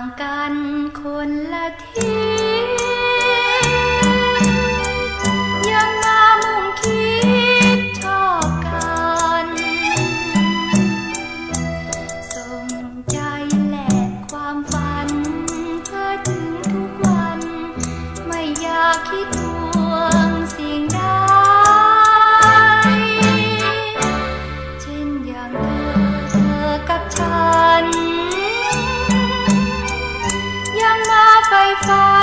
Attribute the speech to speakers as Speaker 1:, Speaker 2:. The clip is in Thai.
Speaker 1: างกันคนละที่ time.